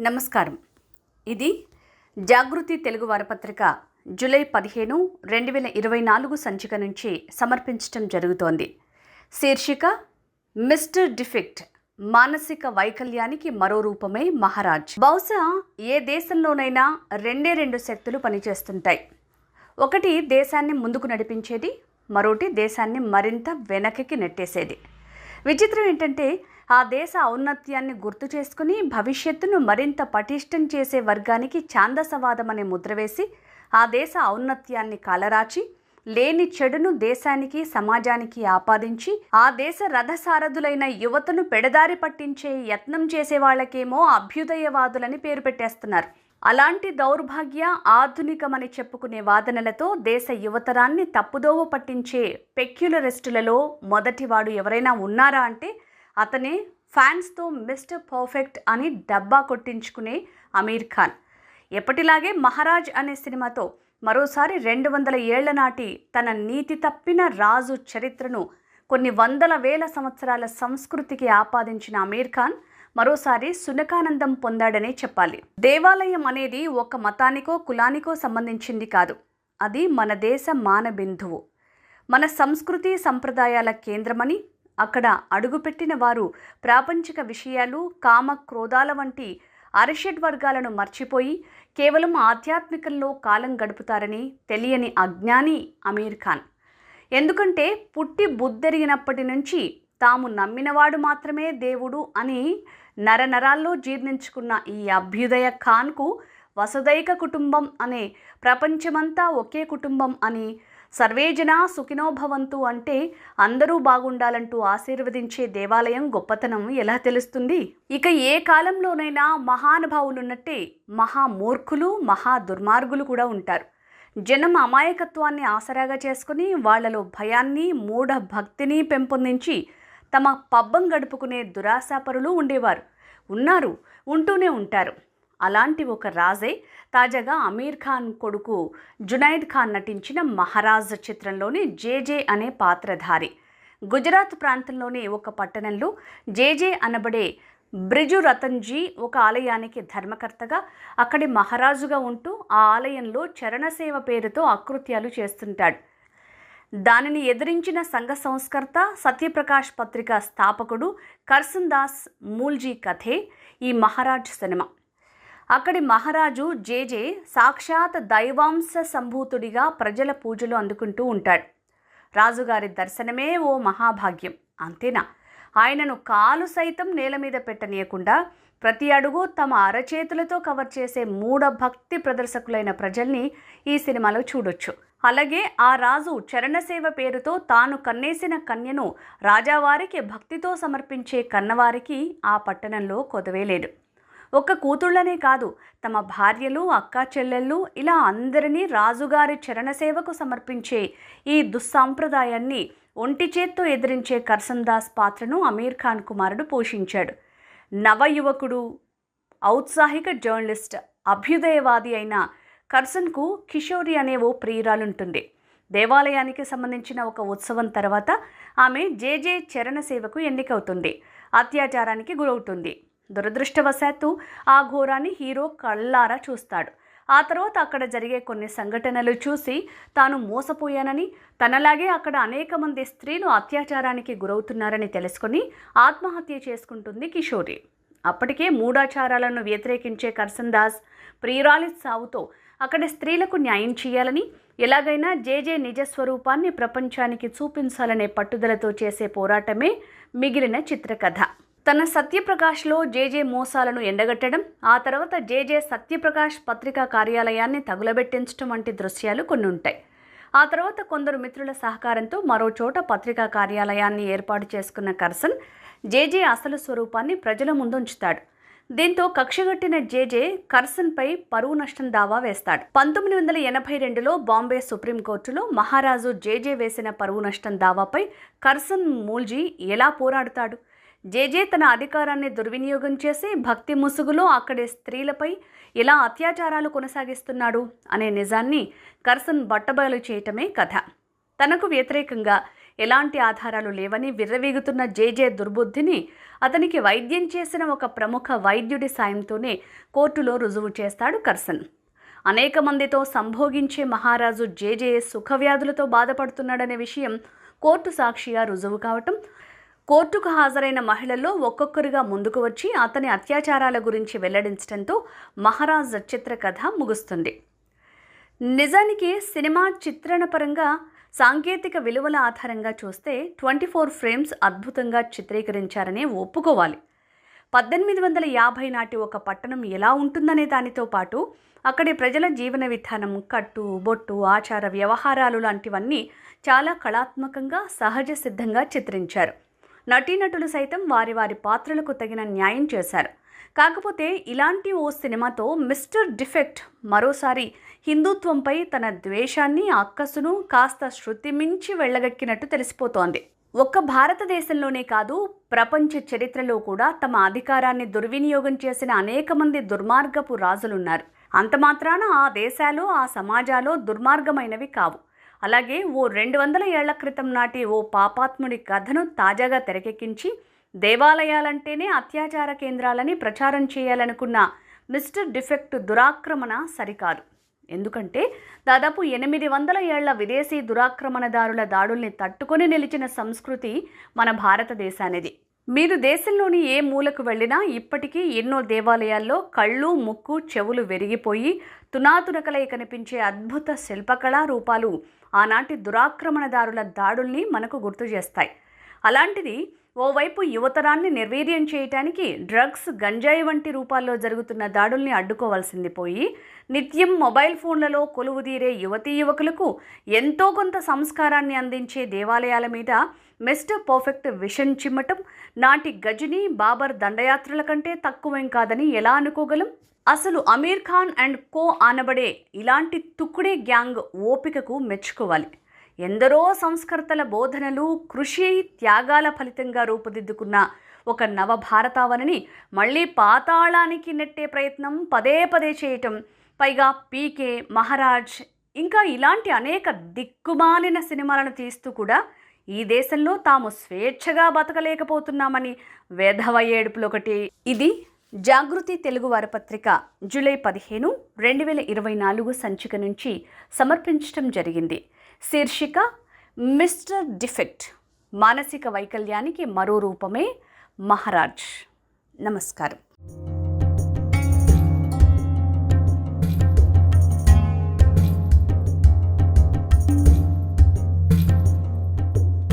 నమస్కారం. ఇది జాగృతి తెలుగు వారపత్రిక జూలై పదిహేను రెండు వేల ఇరవై నాలుగు సంచిక నుంచి సమర్పించటం జరుగుతోంది. శీర్షిక మిస్టర్ డిఫెక్ట్ మానసిక వైకల్యానికి మరో రూపమే మహారాజ్. బహుశా ఏ దేశంలోనైనా రెండే రెండు శక్తులు పనిచేస్తుంటాయి. ఒకటి దేశాన్ని ముందుకు నడిపించేది మరోటి దేశాన్ని మరింత వెనక్కి నెట్టేసేది. విచిత్రం ఏంటంటే ఆ దేశ ఔన్నత్యాన్ని గుర్తు చేసుకుని భవిష్యత్తును మరింత పటిష్టం చేసే వర్గానికి ఛాందసవాదం అనే ముద్ర వేసి ఆ దేశ ఔన్నత్యాన్ని కాలరాచి లేని చెడును దేశానికి సమాజానికి ఆపాదించి ఆ దేశ రథసారథులైన యువతను పెడదారి పట్టించే యత్నం చేసే వాళ్ళకేమో అభ్యుదయవాదులని పేరు పెట్టేస్తున్నారు. అలాంటి దౌర్భాగ్య ఆధునికమని చెప్పుకునే వాదనలతో దేశ యువతరాన్ని తప్పుదోవ పట్టించే పెక్యులరిస్టులలో మొదటివాడు ఎవరైనా ఉన్నారా అంటే అతనే ఫ్యాన్స్తో మిస్టర్ పర్ఫెక్ట్ అని డబ్బా కొట్టించుకునే అమీర్ ఖాన్. ఎప్పటిలాగే మహారాజ్ అనే సినిమాతో మరోసారి రెండు వందల ఏళ్ళ నాటి తన నీతి తప్పిన రాజు చరిత్రను కొన్ని వందల వేల సంవత్సరాల సంస్కృతికి ఆపాదించిన అమీర్ ఖాన్ మరోసారి సునకానందం పొందాడనే చెప్పాలి. దేవాలయం అనేది ఒక మతానికో కులానికో సంబంధించింది కాదు. అది మన దేశ మానబిందువు మన సంస్కృతి సంప్రదాయాల కేంద్రమని అక్కడ అడుగుపెట్టిన వారు ప్రాపంచిక విషయాలు కామ క్రోధాల వంటి అరిషడ్ వర్గాలను మర్చిపోయి కేవలం ఆధ్యాత్మికంలో కాలం గడుపుతారని తెలియని అజ్ఞాని అమీర్ ఖాన్. ఎందుకంటే పుట్టి బుద్ధెరిగినప్పటి నుంచి తాము నమ్మినవాడు మాత్రమే దేవుడు అని నరనరాల్లో జీర్ణించుకున్న ఈ అభ్యుదయ ఖాన్కు వసుదైక కుటుంబం అనే ప్రపంచమంతా ఒకే కుటుంబం అని సర్వేజన సుఖినోభవంతు అంటే అందరూ బాగుండాలంటూ ఆశీర్వదించే దేవాలయం గొప్పతనం ఎలా తెలుస్తుంది? ఇక ఏ కాలంలోనైనా మహానుభావులున్నట్టే మహామూర్ఖులు మహా దుర్మార్గులు కూడా ఉంటారు. జనం అమాయకత్వాన్ని ఆసరాగా చేసుకుని వాళ్ళలో భయాన్ని మూఢ భక్తిని పెంపొందించి తమ పబ్బం గడుపుకునే దురాశాపరులు ఉండేవారు. ఉన్నారు ఉంటూనే ఉంటారు. అలాంటి ఒక రాజే తాజాగా అమీర్ ఖాన్ కొడుకు జునైద్ ఖాన్ నటించిన మహారాజ్ చిత్రంలోని జేజే అనే పాత్రధారి. గుజరాత్ ప్రాంతంలోని ఒక పట్టణంలో జేజే అనబడే బ్రిజు రతన్జీ ఒక ఆలయానికి ధర్మకర్తగా అక్కడి మహారాజుగా ఉంటూ ఆ ఆలయంలో చరణసేవ పేరుతో అకృత్యాలు చేస్తుంటాడు. దానిని ఎదిరించిన సంఘ సంస్కర్త సత్యప్రకాష్ పత్రిక స్థాపకుడు కర్సన్ దాస్ మూల్జీ కథే ఈ మహారాజ్ సినిమా. అక్కడి మహారాజు జేజే సాక్షాత్ దైవాంశ సంభూతుడిగా ప్రజల పూజలు అందుకుంటూ ఉంటాడు. రాజుగారి దర్శనమే ఓ మహాభాగ్యం. అంతేనా? ఆయనను కాలు సైతం నేల మీద పెట్టనీయకుండా ప్రతి అడుగు తమ అరచేతులతో కవర్ చేసే మూఢ భక్తి ప్రదర్శకులైన ప్రజల్ని ఈ సినిమాలో చూడొచ్చు. అలాగే ఆ రాజు చరణసేవ పేరుతో తాను కన్నేసిన కన్యను రాజావారికి భక్తితో సమర్పించే కన్నవారికి ఆ పట్టణంలో కొదవేలేదు. ఒక్క కూతుళ్ళనే కాదు తమ భార్యలు అక్కా చెల్లెళ్ళు ఇలా అందరినీ రాజుగారి చరణసేవకు సమర్పించే ఈ దుస్సాంప్రదాయాన్ని ఒంటి చేత్తో ఎదిరించే కర్సందాస్ పాత్రను అమీర్ ఖాన్ కుమారుడు పోషించాడు. నవయువకుడు ఔత్సాహిక జర్నలిస్ట్ అభ్యుదయవాది అయిన కర్సన్కు కిషోరి అనే ఓ ప్రియురాలుంటుంది. దేవాలయానికి సంబంధించిన ఒక ఉత్సవం తర్వాత ఆమె జేజే చరణ సేవకు ఎన్నికవుతుంది. అత్యాచారానికి గురవుతుంది. దురదృష్టవశాత్తు ఆ ఘోరాన్ని హీరో కళ్ళారా చూస్తాడు. ఆ తర్వాత అక్కడ జరిగే కొన్ని సంఘటనలు చూసి తాను మోసపోయానని తనలాగే అక్కడ అనేక మంది స్త్రీలు అత్యాచారానికి గురవుతున్నారని తెలుసుకొని ఆత్మహత్య చేసుకుంటుంది కిషోరి. అప్పటికే మూఢాచారాలను వ్యతిరేకించే కర్సన్ దాస్ ప్రియురాలి సావుతో అక్కడ స్త్రీలకు న్యాయం చేయాలని ఎలాగైనా జేజే నిజస్వరూపాన్ని ప్రపంచానికి చూపించాలనే పట్టుదలతో చేసే పోరాటమే మిగిలిన చిత్రకథ. తన సత్యప్రకాష్లో జేజే మోసాలను ఎండగట్టడం ఆ తర్వాత జేజే సత్యప్రకాష్ పత్రికా కార్యాలయాన్ని తగులబెట్టించడం వంటి దృశ్యాలు కొన్ని ఉంటాయి ఆ తర్వాత కొందరు మిత్రుల సహకారంతో మరో చోట పత్రికా కార్యాలయాన్ని ఏర్పాటు చేసుకున్న కర్సన్ జేజే అసలు స్వరూపాన్ని ప్రజల ముందుంచుతాడు. దీంతో కక్షగట్టిన జేజే కర్సన్పై పరువు నష్టం దావా వేస్తాడు. పంతొమ్మిది వందల ఎనభై రెండులో బాంబే సుప్రీంకోర్టులో మహారాజు జేజే వేసిన పరువు నష్టం దావాపై కర్సన్ మూల్జీ ఎలా పోరాడుతాడు? జేజే తన అధికారాన్ని దుర్వినియోగం చేసి భక్తి ముసుగులో అక్కడే స్త్రీలపై ఎలా అత్యాచారాలు కొనసాగిస్తున్నాడు అనే నిజాన్ని కర్సన్ బట్టబయలు చేయటమే కథ. తనకు వ్యతిరేకంగా ఎలాంటి ఆధారాలు లేవని విర్రవీగుతున్న జేజే దుర్బుద్ధిని అతనికి వైద్యం చేసిన ఒక ప్రముఖ వైద్యుడి సాయంతోనే కోర్టులో రుజువు చేస్తాడు కర్సన్. అనేక మందితో సంభోగించే మహారాజు జేజే సుఖవ్యాధులతో బాధపడుతున్నాడనే విషయం కోర్టు సాక్షిగా రుజువు కావటం కోర్టుకు హాజరైన మహిళల్లో ఒక్కొక్కరుగా ముందుకు వచ్చి అతని అత్యాచారాల గురించి వెల్లడించడంతో మహారాజ్ చిత్రకథ ముగుస్తుంది. నిజానికి సినిమా చిత్రణ పరంగా సాంకేతిక విలువల ఆధారంగా చూస్తే ట్వంటీ ఫోర్ ఫ్రేమ్స్ అద్భుతంగా చిత్రీకరించారనే ఒప్పుకోవాలి. పద్దెనిమిది వందల యాభై నాటి ఒక పట్టణం ఎలా ఉంటుందనే దానితో పాటు అక్కడి ప్రజల జీవన విధానం కట్టు బొట్టు ఆచార వ్యవహారాలు లాంటివన్నీ చాలా కళాత్మకంగా సహజ సిద్ధంగా చిత్రించారు. నటీనటులు సైతం వారి వారి పాత్రలకు తగిన న్యాయం చేశారు. కాకపోతే ఇలాంటి ఓ సినిమాతో మిస్టర్ డిఫెక్ట్ మరోసారి హిందుత్వంపై తన ద్వేషాన్ని అక్కసును కాస్త శృతి మించి వెళ్ళగక్కినట్టు తెలిసిపోతోంది. ఒక్క భారతదేశంలోనే కాదు ప్రపంచ చరిత్రలో కూడా తమ అధికారాన్ని దుర్వినియోగం చేసిన అనేక మంది దుర్మార్గపు రాజులున్నారు. అంత మాత్రాన ఆ దేశాలు ఆ సమాజాలు దుర్మార్గమైనవి కావు. అలాగే ఓ రెండు వందల ఏళ్ళ క్రితం నాటి ఓ పాపాత్ముడి కథను తాజాగా తెరకెక్కించి దేవాలయాలంటేనే అత్యాచార కేంద్రాలని ప్రచారం చేయాలనుకున్న మిస్టర్ డిఫెక్ట్ దురాక్రమణ సరికాదు. ఎందుకంటే దాదాపు ఎనిమిది వందల ఏళ్ళ విదేశీ దురాక్రమణదారుల దాడుల్ని తట్టుకొని నిలిచిన సంస్కృతి మన భారతదేశానిది. మీరు దేశంలోని ఏ మూలకు వెళ్ళినా ఇప్పటికీ ఎన్నో దేవాలయాల్లో కళ్ళు ముక్కు చెవులు వెరిగిపోయి తునాతునకలై కనిపించే అద్భుత శిల్పకళా రూపాలు ఆనాటి దురాక్రమణదారుల దాడుల్ని మనకు గుర్తు చేస్తాయి. అలాంటిది ఓవైపు యువతరాన్ని నిర్వీర్యం చేయటానికి డ్రగ్స్ గంజాయి వంటి రూపాల్లో జరుగుతున్న దాడుల్ని అడ్డుకోవాల్సింది పోయి నిత్యం మొబైల్ ఫోన్లలో కొలువుదీరే యువతీ యువకులకు ఎంతో కొంత సంస్కారాన్ని అందించే దేవాలయాల మీద మిస్టర్ పర్ఫెక్ట్ విషన్ చిమ్మటం నాటి గజని బాబర్ దండయాత్రల కంటే తక్కువేం కాదని ఎలా అనుకోగలం? అసలు అమీర్ ఖాన్ అండ్ కో అనబడే ఇలాంటి తుక్కుడే గ్యాంగ్ ఓపికకు మెచ్చుకోవాలి. ఎందరో సంస్కర్తల బోధనలు కృషి త్యాగాల ఫలితంగా రూపుదిద్దుకున్న ఒక నవభారతావనిని మళ్ళీ పాతాళానికి నెట్టే ప్రయత్నం పదే పదే చేయటం పైగా పీకే మహారాజ్ ఇంకా ఇలాంటి అనేక దిక్కుమాలిన సినిమాలను తీస్తూ కూడా ఈ దేశంలో తాము స్వేచ్ఛగా బతకలేకపోతున్నామని వేధవ ఏడుపులొకటి ఇది జాగృతి తెలుగు వారపత్రిక జూలై పదిహేను రెండు వేల ఇరవై నాలుగు సంచిక నుంచి సమర్పించడం జరిగింది. శీర్షిక మిస్టర్ డిఫెక్ట్ మానసిక వైకల్యానికి మరో రూపమే మహారాజ్. నమస్కారం.